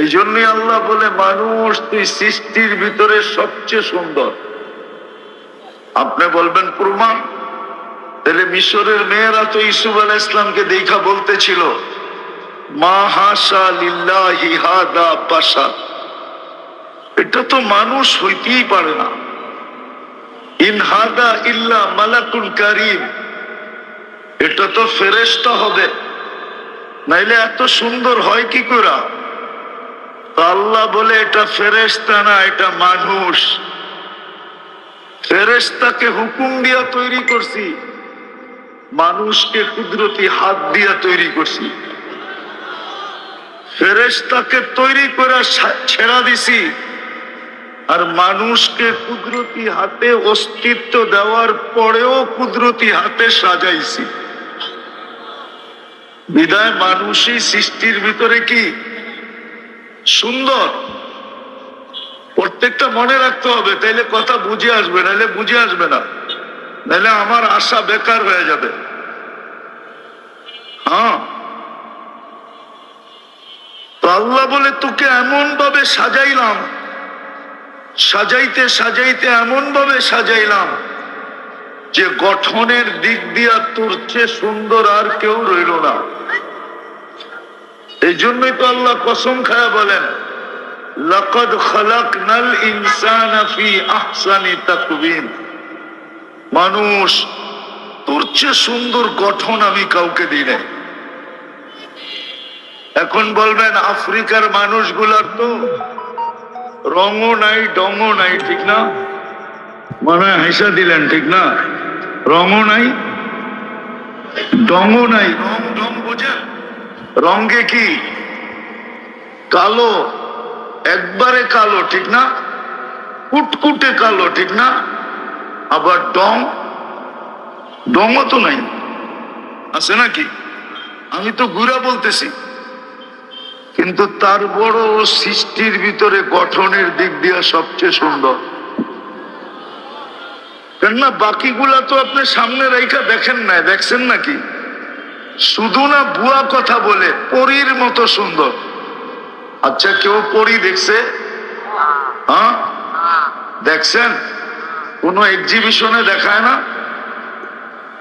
এই জন্যই আল্লাহ বলে, মানুষ তুই সৃষ্টির ভিতরে সবচেয়ে সুন্দর। আপনি বলবেন প্রমাণ তাহলে মিশরের মেয়েরা তো ইসুফ আল ইসলামকে দেখা বলতেছিল, মা হাসা লিল্লাহি হাদা বাসা এটা তো মানুষ হইতেই পারে না। ইনহাদা ইল্লা মালাকুল কারিম। এটা তো ফেরেশতা হবে। নাইলে এত সুন্দর হয় কি করে? আল্লাহ বলে, এটা ফেরেশতা না, এটা মানুষ। ফেরেশতাকে হুকুম দিয়া তৈরি করছি, মানুষকে কুদরতি হাত দিয়া তৈরি করছি। ফেরেশতাকে তৈরি করে ছেড়া দিছি, আর মানুষকে কুদরতি হাতে অস্তিত্ব দেওয়ার পরেও কুদরতি হাতে সাজাইছি। বিদায় মানুষই সৃষ্টির ভিতরে কি? সুন্দর। প্রত্যেকটা মনে রাখতে হবে, তাইলে কথা বুঝে আসবে নাহলে বুঝে আসবে না। নাহলে আমার আশা বেকার হয়ে যাবে। হ্যাঁ। আল্লাহ বলে, তোকে এমন ভাবে সাজাইলাম, সাজাইতে সাজাইতে এমন ভাবে সাজাইলাম যে গঠনের দিক দিয়া তোর চেয়ে সুন্দর আর কেউ রইল না। এই জন্যই তো আল্লাহ কসম খায়া বলেন, লাকাদ খালাকনাল ইনসানা ফি মানুষ, তোর চেয়ে সুন্দর গঠন আমি কাউকে দিই নাই। এখন বলবেন, আফ্রিকার মানুষগুলার তো রঙও নাই ডঙও নাই, ঠিক না? মানে হেসা দিলেন, ঠিক না? রঙও নাই ডঙও নাই, রং ডং বোঝেন? রঙ্গে কি? কালো, একবারে কালো, ঠিক না? কুটকুটে কালো, ঠিক না? আবার ডং? ডংও তো নাই। আছে নাকি? আমি তো গুড়া বলতেছি। কিন্তু তার বড় সৃষ্টির ভিতরে গঠনের দিক দিয়ে সবচেয়ে সুন্দর। কেননা বাকিগুলা তো আপনি সামনে রেখা দেখেন না দেখছেন নাকি? শুধু না বুয়া কথা বলে, পরীর মতো সুন্দর। আচ্ছা কেউ পরি দেখছে? হ্যাঁ? দেখছেন? কোনো এক্সিবিশনে দেখায় না?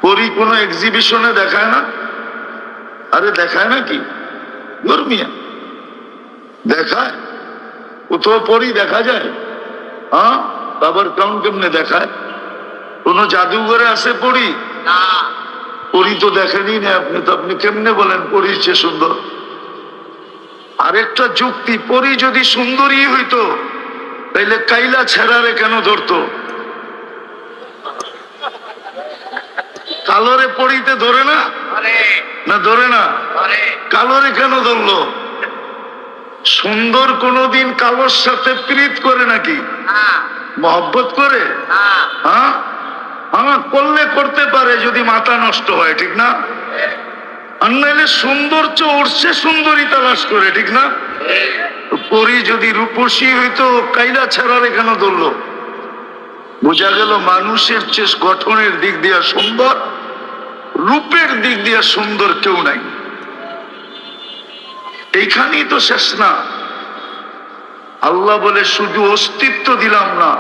পরি কোনো এক্সিবিশনে দেখায় না? আরে, দেখায় না কি ধর্মিয়া। দেখায়? কোথাও পরি দেখা যায়? হ্যাঁ? আবার কেমন কেমনে দেখায়? কোন জাদুঘরে আছে পড়ি পরি তো দেখেনি না আপনি তো আপনি কেমনে বলেন পরির চেয়ে সুন্দর। আরেকটা যুক্তি পরি যদি সুন্দরী হইতো তাইলে কাইলা ছেড়ারে কেন ধরতো? কালোরে পড়িতে ধরে না? না ধরে না? কালোরে কেন ধরলো? সুন্দর কোনদিন কালোর সাথে প্রীত করে নাকি? মহব্বত করে? হ্যাঁ? হ্যাঁ করলে করতে পারে যদি মাথা নষ্ট হয়, ঠিক না? আর নাইলে সৌন্দর্য উঠছে সুন্দরী তালাশ করে, ঠিক না? পরি যদি রূপসী হইতো কাইলা ছাড়ার এখানে ধরলো। বোঝা গেল মানুষের চেয়ে গঠনের দিক দিয়া সুন্দর, রূপের দিক দিয়া সুন্দর কেউ নাই। এইখানেই তো শেষ না। আল্লাহ বলে, শুধু অস্তিত্ব দিলাম না,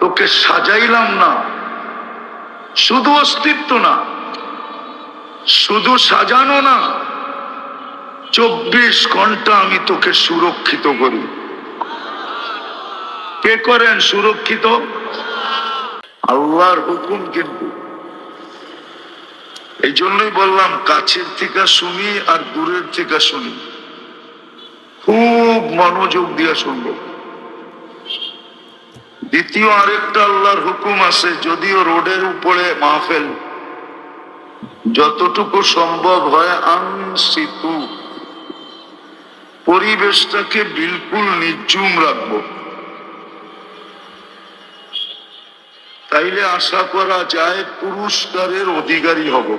তোকে সাজাইলাম না। শুধু অস্তিত্ব না, শুধু সাজানো না, চব্বিশ ঘণ্টা আমি তোকে সুরক্ষিত করি। কে করেন সুরক্ষিত? আল্লাহর হুকুম কিন্তু। এই জন্যই বললাম, কাছের থেকে শুনি আর দূরের থেকে শুনি। খুব মনোযোগ দিয়ে শুনব। দ্বিতীয় আরেকটা আল্লাহর হুকুম আছে, যদিও রোডের উপরে মাহফেল। যতটুকু সম্ভব হয় আনসিতু। পরিবেশটাকে বিলকুল নির্জুম রাখব। তাইলে আশা করা যায় পুরস্কারের অধিকারী হব।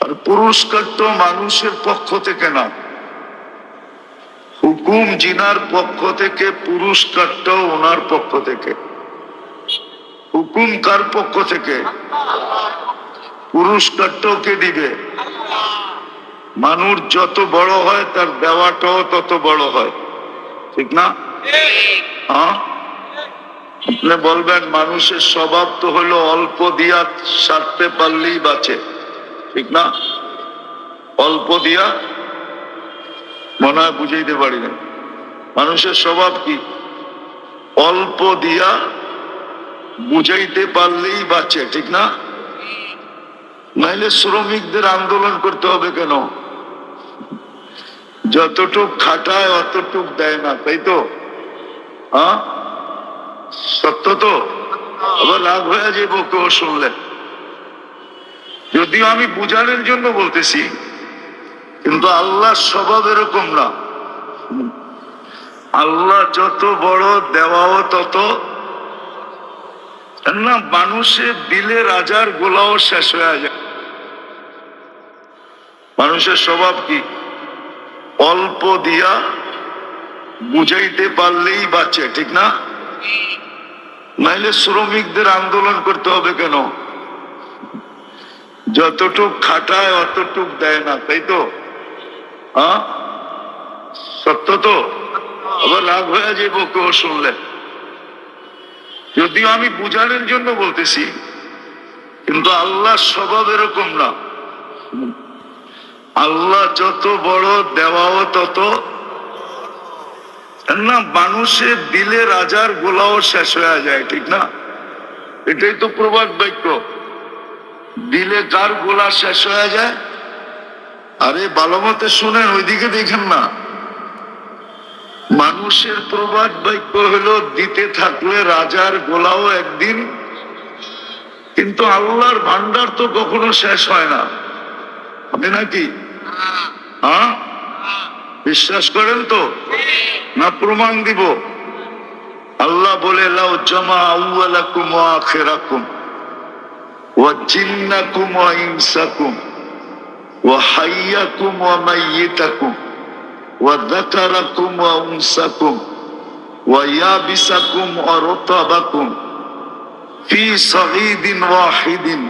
আর পুরস্কার তো মানুষের পক্ষ থেকে না। হুকুম জিনার পক্ষ থেকে, পুরস্কারটাও ওনার পক্ষ থেকে। হুকুম কার পক্ষ থেকে? পুরস্কারটাও কে দিবে? মানুষ যত বড় হয়, তার দেওয়াটাও তত বড় হয়। ঠিক না? হ্যাঁ? আপনি বলবেন, মানুষের স্বভাব তো হলো অল্প দিয়া সারতে পারলেই বাঁচে। ঠিক না? অল্প দিয়া মনে হয় বুঝাইতে পারি না। মানুষের স্বভাব কি? অল্প দিয়া বুঝাইতে পারলেই বাঁচে, ঠিক না? নাইলে শ্রমিকদের আন্দোলন করতে হবে কেন? যতটুক খাটায় অতটুক দেয় না, তাই তো? হ্যাঁ? সত্য তো? আবার রাগ হয়ে যাব কেউ শুনলে। যদিও আমি বুঝানোর জন্য বলতেছি কিন্তু আল্লাহ স্বভাব এরকম না। আল্লাহ যত বড় দেওয়াও তত না মানুষের দিলে রাজার গোলাও শেষ হয়ে যায়। মানুষের স্বভাব কি? অল্প দিয়া বুঝাইতে পারলেই বাঁচে, ঠিক না? নাইলে শ্রমিকদের আন্দোলন করতে হবে কেন? যতটুক খাটায় অতটুক দেয় না, তাই তো? হ্যাঁ? সত্য তো? আবার রাগ হয়ে যাব কেউ শুনলে। যদিও আমি বুঝানোর জন্য বলতেছি, কিন্তু আল্লাহ স্বভাব এরকম না। আল্লাহ যত বড় দেওয়াও তত না, মানুষের দিলে রাজার গোলাও শেষ হয়ে যায়, ঠিক না? এটাই তো প্রবাদ বাক্য। দিলে কার গোলা শেষ হয়ে যায়? আরে ভালো মতে শুনেন, ওইদিকে দেখেন না। মানুষের প্রবাদ বাক্য হলো, দিতে থাকলে রাজার গোলাও একদিন। কিন্তু আল্লাহর ভান্ডার তো কখনো শেষ হয় না। হবে নাকি? হ্যাঁ? বিশ্বাস করেন তো? না, প্রমাণ দিব। আল্লাহ বলে, লাউ জমা ওয়া আখিরাকুম ওয়া জিন্নাকুম ওয়া ইনসাকুম। وحيكم وميتكم وذكركم وأنسكم ويابسكم ورطبكم في صعيد واحد.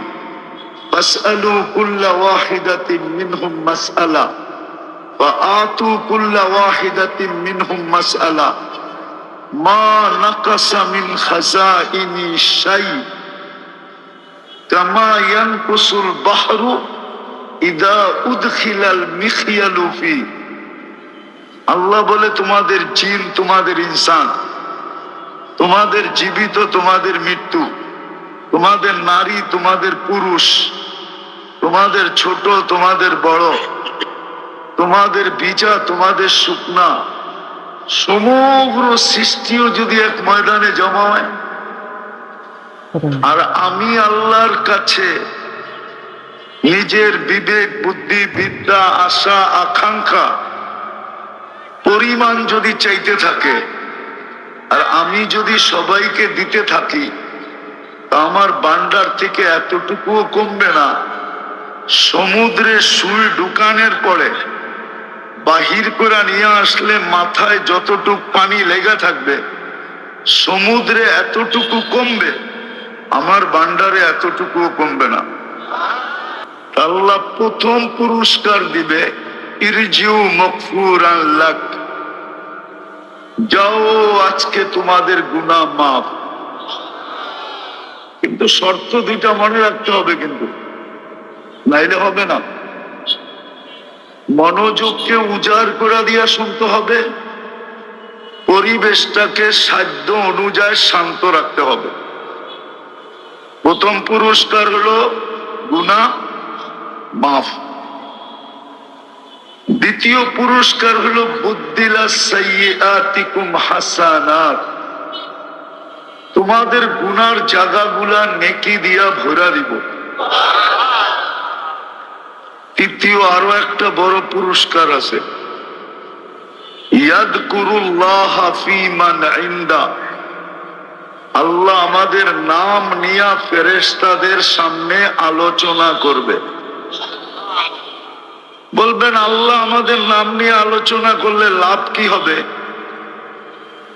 فاسألوا كل واحدة منهم مسألة فاعطوا كل واحدة منهم مسألة. ما نقص من خزائن شيء كما ينقص البحر ইদা উদখিলাল মিখিয়ালুফি আল্লাহ বলে, তোমাদের জিন তোমাদের ইনসান, তোমাদের জীবিত তোমাদের মৃত্যু, তোমাদের নারী তোমাদের পুরুষ, তোমাদের ছোট তোমাদের বড়, তোমাদের বিচা তোমাদের শুকনা, সমগ্র সৃষ্টিও যদি এক ময়দানে জমা হয়, আর আমি আল্লাহর কাছে নিজের বিবেক, বুদ্ধি, বিদ্যা, আশা, আকাঙ্ক্ষা, পরিমাণ যদি চাইতে থাকে, আর আমি যদি সবাইকে দিতে থাকি আমার বান্ডার থেকে এতটুকুও কমবে না। সমুদ্রে সুই ঢুকানের পরে বাহির করে নিয়ে আসলে মাথায় যতটুক পানি লেগে থাকবে, সমুদ্রে এতটুকু কমবে, আমার বান্ডারে এতটুকুও কমবে না। আল্লাহ প্রথম পুরস্কার দিবে, ইরজিউ মকফুর লাক। যাও, আজকে তোমাদের গুনাহ মাফ। কিন্তু শর্ত দুইটা মনে রাখতে হবে কিন্তু। নাইলে হবে না। মনোযোগকে উজাড় করে দিয়া শুনতে হবে। পরিবেশটাকে সাধ্য অনুযায়ী শান্ত রাখতে হবে। প্রথম পুরস্কার হলো গুণা মাফ। দ্বিতীয় পুরস্কার হলো তোমাদের গুনার জায়গাগুলা নেকি দিয়া ভরা দিব। তৃতীয় আরও একটা বড় পুরস্কার আছে। আল্লাহ আমাদের নাম নিয়া ফেরেস্তাদের সামনে আলোচনা করবে। বলবেন, আল্লাহ আমাদের নাম নিয়ে আলোচনা করলে লাভ কি হবে?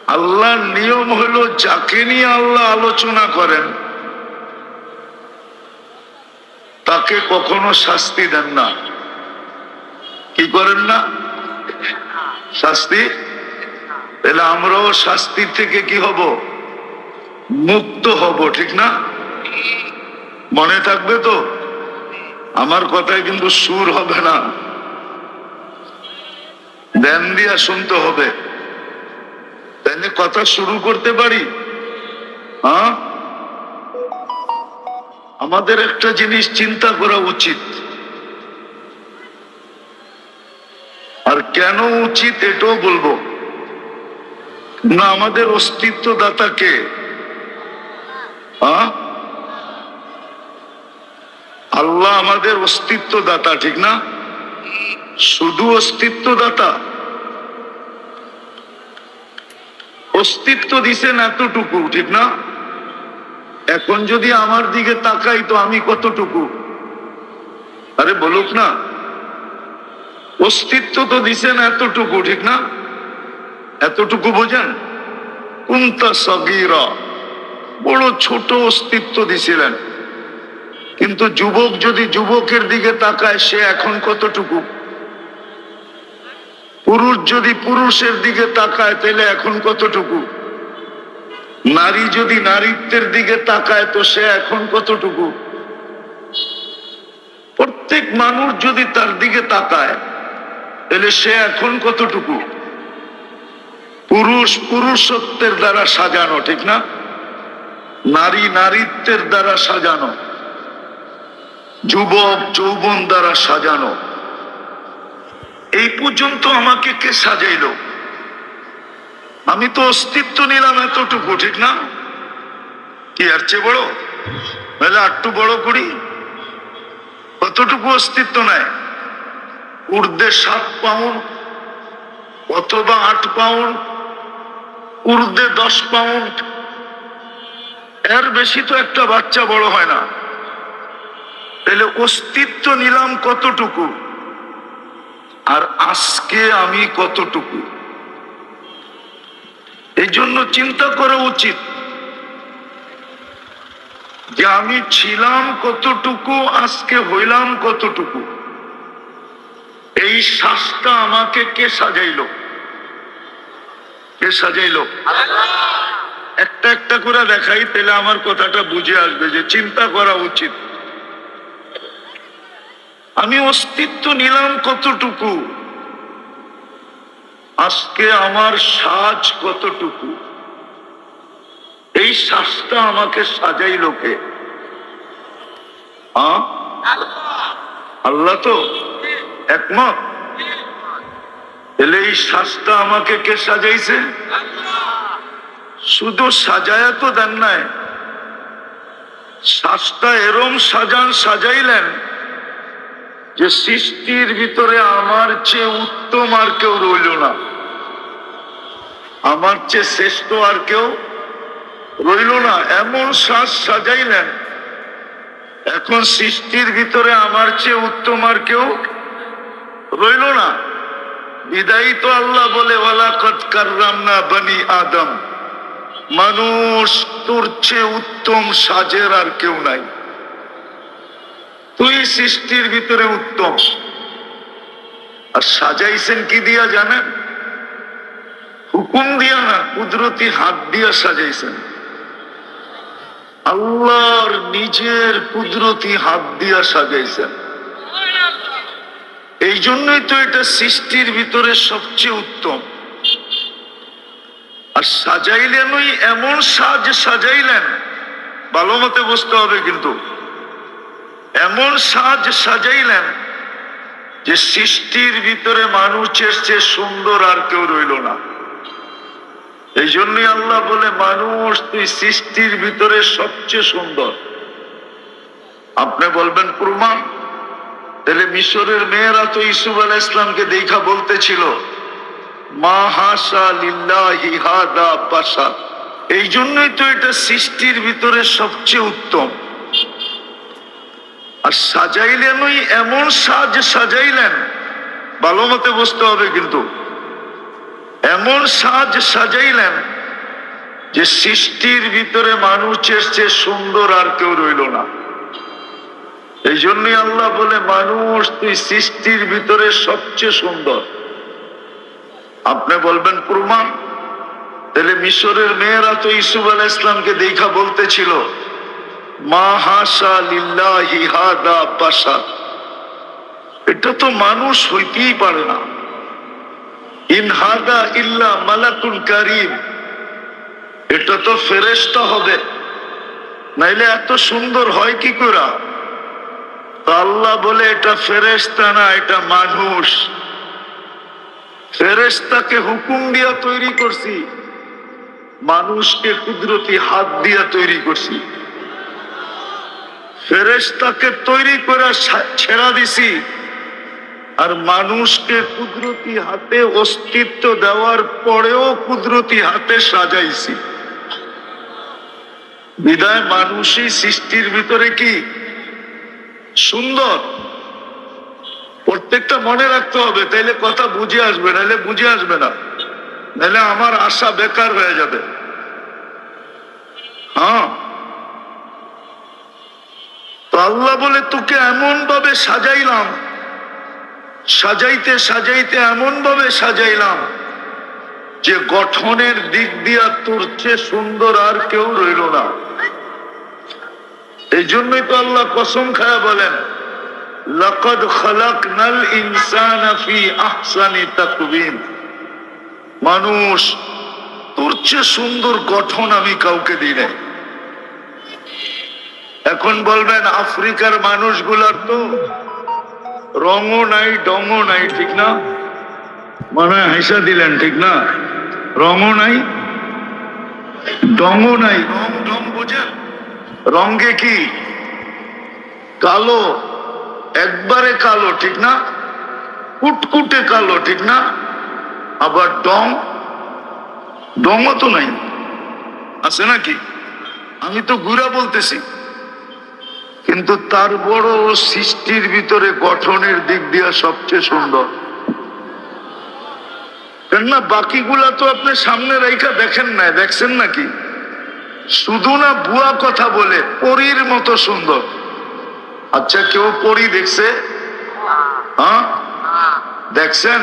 আল্লাহর নিয়ম হলো, যাকে নিয়ে আল্লাহ আলোচনা করেন, তাকে কখনো শাস্তি দেন না। কি করেন না? শাস্তি? তাহলে আমরাও শাস্তি থেকে কি হব? মুক্ত হব, ঠিক না? মনে থাকবে তো? আমার কথায় কিন্তু সুর হবে না। ধ্যান দিয়া শুনতে হবে। তাহলে কথা শুরু করতে পারি? হ্যাঁ? আমাদের একটা জিনিস চিন্তা করা উচিত। আর কেন উচিত এটাও বলব। না, আমাদের অস্তিত্ব দাতাকে হ্যাঁ? আল্লাহ আমাদের অস্তিত্ব দাতা ঠিক না? শুধু অস্তিত্ব দাতা অস্তিত্ব দিছেন এতটুকু, ঠিক না? এখন যদি আমার দিকে তাকাই তো আমি কতটুকু? আরে বলুক না। অস্তিত্ব তো দিছেন এতটুকু, ঠিক না? এতটুকু বোঝেন? কুন্তা সগিরা। বড় ছোট অস্তিত্ব দিছিলেন। কিন্তু যুবক যদি যুবকের দিকে তাকায়, সে এখন কতটুকু? পুরুষ যদি পুরুষের দিকে তাকায়, তাহলে এখন কতটুকু? নারী যদি নারীত্বের দিকে তাকায়, তো সে এখন কতটুকু? প্রত্যেক মানুষ যদি তার দিকে তাকায়, তাহলে সে এখন কতটুকু? পুরুষ পুরুষত্বের দ্বারা সাজানো, ঠিক না? নারী নারীত্বের দ্বারা সাজানো। যুবক যৌবন দ্বারা সাজানো। এই পর্যন্ত আমাকে কে সাজাইলো? আমি তো অস্তিত্ব নিলাম এতটুকু, ঠিক না? কি আর চেয়ে বড়? তাহলে আটটু বড় করি। কতটুকু অস্তিত্ব নেয় ঊর্ধ্বে সাত পাউন্ড, অথবা আট পাউন্ড, ঊর্ধ্বে দশ পাউন্ড। এর বেশি তো একটা বাচ্চা বড় হয় না। তাহলে অস্তিত্ব নিলাম কতটুকু? আর আজকে আমি কতটুকু? এই জন্য চিন্তা করা উচিত যে আমি ছিলাম কতটুকু আজকে হইলাম কতটুকু। এই শ্বাসটা আমাকে কে সাজাইলো? কে সাজাইলো? একটা একটা করে দেখাই তাহলে আমার কথাটা বুঝে আসবে যে চিন্তা করা উচিত। আমি অস্তিত্ব নিলাম কতটুকু? আজকে আমার সাজ কতটুকু? এই শ্বাসটা আমাকে সাজাই লোকে আল্লাহ তো একমত? এলে এই শ্বাসটা আমাকে কে সাজাইছে? শুধু সাজায়া তো দেন নাই। শ্বাসটা এরম সাজান, সাজাইলেন। যে সৃষ্টির ভিতরে আমার চেয়ে উত্তম আর কেউ রইল না। আমার চেয়ে শ্রেষ্ঠ আর কেউ রইল না। এমন শ্বাস সাজাইলেন। এখন সৃষ্টির ভিতরে আমার চেয়ে উত্তম আর কেউ রইল না। বিদায়ী তো আল্লাহ বলে ওয়ালা কত কাররাম না বনি আদম। মানুষ তোর চেয়ে উত্তম, সাজের আর কেউ নাই। তুই সৃষ্টির ভিতরে উত্তম। আর সাজাইছেন কি দিয়া জানেন? হুকুম দিয়া না, কুদরতি হাত দিয়া সাজাইছেন। আল্লাহর নিজের কুদরতি হাত দিয়া সাজাইছেন। এই জন্যই তো এটা সৃষ্টির ভিতরে সবচেয়ে উত্তম। আর সাজাইলেন ওই এমন সাজ সাজাইলেন, ভালো মতে বুঝতে হবে কিন্তু। এমন সাজ সাজাইলেন যে সৃষ্টির ভিতরে মানুষের চেয়ে সুন্দর আর কেউ রইল না। এই জন্যই আল্লাহ বলে, মানুষ তুই সৃষ্টির ভিতরে সবচেয়ে সুন্দর। আপনি বলবেন প্রমাণ তাহলে মিশরের মেয়েরা তো ইসুফ আলাহ ইসলামকে দেখা বলতেছিল, মা হাসা এই জন্যই তো এটা সৃষ্টির ভিতরে সবচেয়ে উত্তম। আর সাজাইলেন ওই এমন সাজ সাজাইলেন, ভালো মতে বুঝতে হবে কিন্তু। এমন সাজ সাজাইলেন যে সৃষ্টির ভিতরে মানুষের চেয়ে সুন্দর আর কেউ রইল না। এই জন্যই আল্লাহ বলে, মানুষ তুই সৃষ্টির ভিতরে সবচেয়ে সুন্দর। আপনি বলবেন প্রমাণ তাহলে মিশরের মেয়েরা তো ইসুফ আল ইসলামকে দেখা বলতেছিল। মা হাসা লিল্লাহি হাদা এটা তো মানুষ হইতেই পারে না। ইনহাদা ইল্লা মালাকুন কারিম। এটা তো ফেরেশতা হবে। নাইলে এত সুন্দর হয় কি করে? আল্লাহ বলে এটা ফেরেশতা না, এটা মানুষ। ফেরেশতাকে হুকুম দিয়া তৈরি করছি। মানুষকে কুদরতি হাত দিয়া তৈরি করছি। ফেরেশতাকে তৈরি করে ছেড়া দিছি। আর মানুষকে কুদরতি হাতে অস্তিত্ব দেওয়ার পরেও কুদরতি হাতে সাজাইছি। বিদায়, মানুষই সৃষ্টির ভিতরে কি সুন্দর? প্রত্যেকটা মনে রাখতে হবে, তাইলে কথা বুঝে আসবে নাহলে বুঝে আসবে না। নাহলে আমার আশা বেকার হয়ে যাবে। হ্যাঁ তো আল্লাহ বলে, তোকে এমন ভাবে সাজাইলাম, সাজাইতে সাজাইতে এমন ভাবে সাজাইলাম যে গঠনের দিক দিয়া তোর চেয়ে সুন্দর আর কেউ রইল না। এই জন্যই তো আল্লাহ কসম খায়া বলেন, লাকাদ খালাকনাল ইনসানা ফি আহসানি তাকবীম মানুষ, তোর চেয়ে সুন্দর গঠন আমি কাউকে দিই নাই। এখন বলবেন আফ্রিকার মানুষগুলার তো রঙও নাই ডঙও নাই, ঠিক না? মানে হাসা দিলেন, ঠিক না? রঙও নাই ডঙও নাই। রং ডং বোঝেন? রঙে কি? কালো, একবারে কালো, ঠিক না? কুটকুটে কালো, ঠিক না? আবার ডং ডংও তো নাই। আছে নাকি? আমি তো ঘুরা বলতেছি। কিন্তু তার বড় সৃষ্টির ভিতরে গঠনের দিক দিয়া সবচেয়ে সুন্দর। কেননা বাকিগুলা তো আপনি সামনে রেখা দেখেন না দেখছেন নাকি? শুধু না বুয়া কথা বলে পরীর মতো সুন্দর। আচ্ছা কেউ পরি দেখছে? হ্যাঁ? দেখছেন?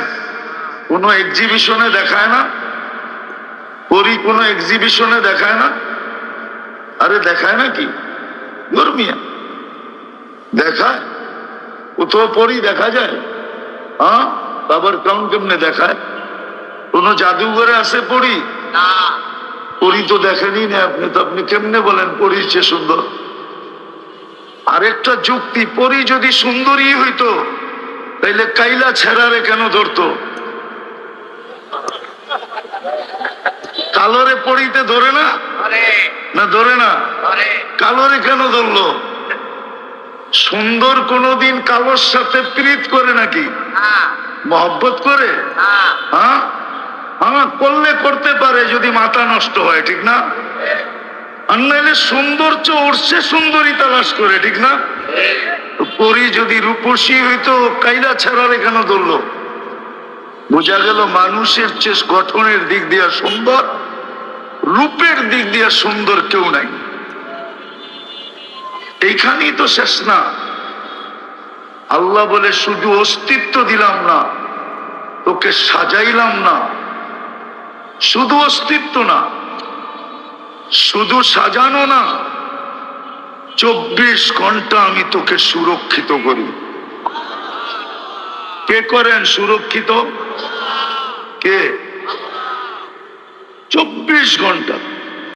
কোনো এক্সিবিশনে দেখায় না? পরি কোনো এক্সিবিশনে দেখায় না? আরে দেখায় না কি ধর্মিয়া। দেখায় কোথাও পরি দেখা যায় হ্যাঁ বাবার কেমন কেমনে দেখায় কোন জাদুঘরে আছে পড়ি পরি তো দেখেনি না আপনি তো আপনি কেমনে বলেন পরিছে সুন্দর আরেকটা যুক্তি পরি যদি সুন্দরী হইতো তাইলে কাইলা ছেড়ারে কেন ধরতো কালোরে পড়িতে ধরে না না ধরে না কালোরে কেন ধরলো সুন্দর কোনোদিন কালোর সাথে প্রীত করে নাকি? মহব্বত করে? হ্যাঁ। হ্যাঁ? করলে করতে পারে যদি মাথা নষ্ট হয় ঠিক না? আর নাইলে সৌন্দর্য উঠছে সুন্দরী তালাশ করে ঠিক না? পরি যদি রূপসী হইতো কাইলা ছাড়ার এখানে ধরলো। বোঝা গেল মানুষের চেয়ে গঠনের দিক দিয়া সুন্দর রূপের দিক দিয়া সুন্দর কেউ নাই। এইখানেই তো শেষ না। আল্লাহ বলে, শুধু অস্তিত্ব দিলাম না, তোকে সাজাইলাম না। শুধু অস্তিত্ব না, শুধু সাজানো না, চব্বিশ ঘণ্টা আমি তোকে সুরক্ষিত করি। কে করেন সুরক্ষিত? কে? চব্বিশ ঘণ্টা।